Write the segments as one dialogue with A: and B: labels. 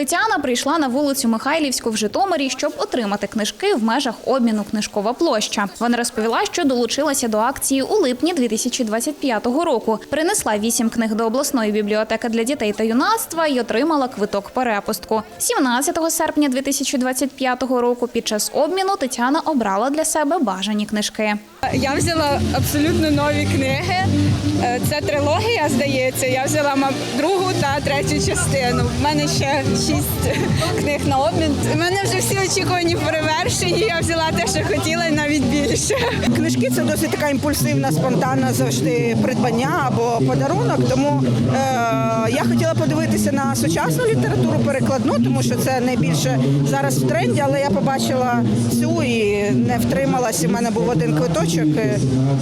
A: Тетяна прийшла на вулицю Михайлівську в Житомирі, щоб отримати книжки в межах обміну книжкова площа. Вона розповіла, що долучилася до акції у липні 2025 року. Принесла вісім книг до обласної бібліотеки для дітей та юнацтва і отримала квиток перепустку. 17 серпня 2025 року під час обміну Тетяна обрала для себе бажані книжки.
B: Я взяла абсолютно нові книги. Е, Це трилогія, здається. Я взяла другу та третю частину. В мене ще шість книг на обмін. У мене вже всі очікувані перевершені. Я взяла те, що хотіла, і навіть більше.
C: Книжки це досить така імпульсивна, спонтанна завжди придбання або подарунок. Тому е, я хотіла подивитися на сучасну літературу перекладну, тому що це найбільше зараз в тренді, але я побачила цю і не втрималась. У мене був один квиточок, е,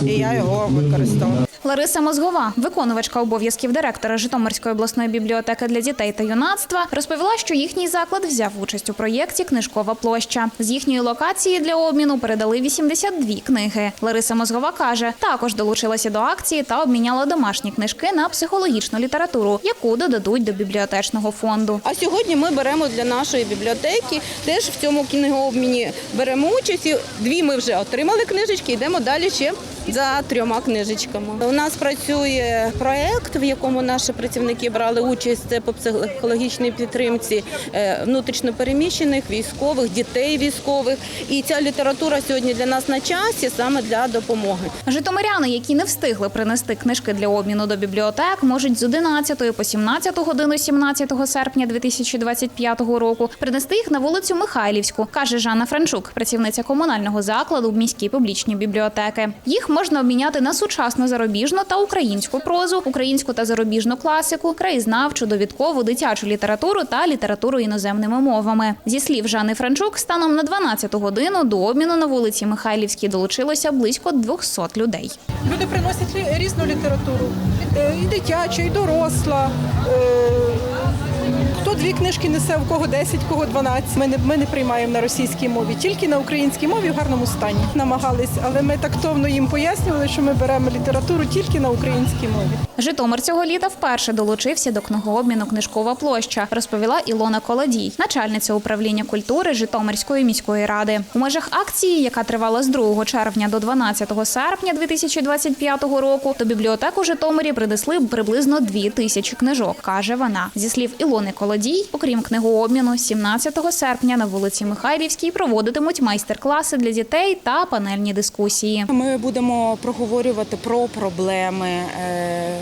C: і я його використовувала.
A: Лариса Мозгова, виконувачка обов'язків директора Житомирської обласної бібліотеки для дітей та юнацтва, розповіла, що їхній заклад взяв участь у проєкті Книжкова площа. З їхньої локації для обміну передали 82 книги. Лариса Мозгова каже, також долучилася до акції та обміняла домашні книжки на психологічну літературу, яку додадуть до бібліотечного фонду.
B: А сьогодні ми беремо для нашої бібліотеки теж в цьому книгообміні беремо участь. Дві ми вже отримали книжечки, йдемо далі ще за трьома книжечками. У нас працює проєкт, в якому наші працівники брали участь по психологічній підтримці е, внутрішньопереміщених, військових, дітей військових. І ця література сьогодні для нас на часі саме для допомоги.
A: Житомиряни, які не встигли принести книжки для обміну до бібліотек, можуть з 11 по 17 годину 17 серпня 2025 року принести їх на вулицю Михайлівську, каже Жанна Франчук, працівниця комунального закладу в міській публічній бібліотеки. Їх можна обміняти на сучасну зарубіжну та українську прозу, українську та зарубіжну класику, краєзнавчу, довідкову, дитячу літературу та літературу іноземними мовами. Зі слів Жанни Франчук, станом на 12 годину до обміну на вулиці Михайлівській долучилося близько 200 людей.
D: Люди приносять різну літературу, Е, і дитяча, і доросла. Хто дві книжки несе, у кого 10, у кого 12. Ми не, ми не приймаємо на російській мові, тільки на українській мові в гарному стані. Намагались, але ми тактовно їм пояснювали, що ми беремо літературу тільки на українській мові.
A: Житомир цього літа вперше долучився до книгообміну Книжкова площа, розповіла Ілона Колодій, начальниця управління культури Житомирської міської ради. У межах акції, яка тривала з 2 червня до 12 серпня 2025 року, до бібліотек у Житомирі принесли приблизно 2 тисячі книжок, каже вона. Зі слів Ілони Колодій, окрім книгообміну, 17 серпня на вулиці Михайлівській проводитимуть майстер-класи для дітей та панельні дискусії.
E: Ми будемо проговорювати про проблеми е,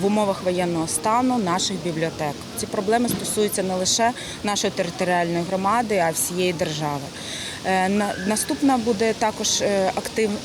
E: в умовах воєнного стану наших бібліотек. Ці проблеми стосуються не лише нашої територіальної громади, а всієї держави. Е, на- Наступна буде також е,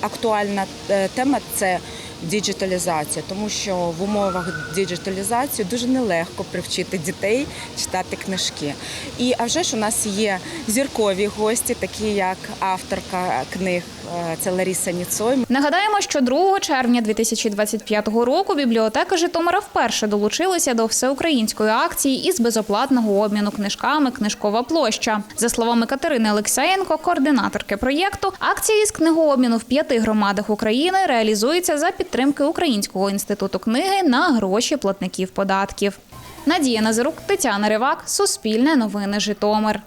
E: актуальна е, тема це діджиталізація, тому що в умовах діджиталізації дуже нелегко привчити дітей читати книжки. І а вже ж у нас є зіркові гості, такі як авторка книг, е, це Ларіса Ніцой.
A: Нагадаємо, що 2 червня 2025 року бібліотека Житомира вперше долучилася до всеукраїнської акції із безоплатного обміну книжками Книжкова площа. За словами Катерини Олексеєнко, координаторки проєкту, акція із книгообміну в п'яти громадах України реалізується за підтримки Українського інституту книги на гроші платників податків. Надія Назарук, Тетяна Ривак, Суспільне новини Житомир.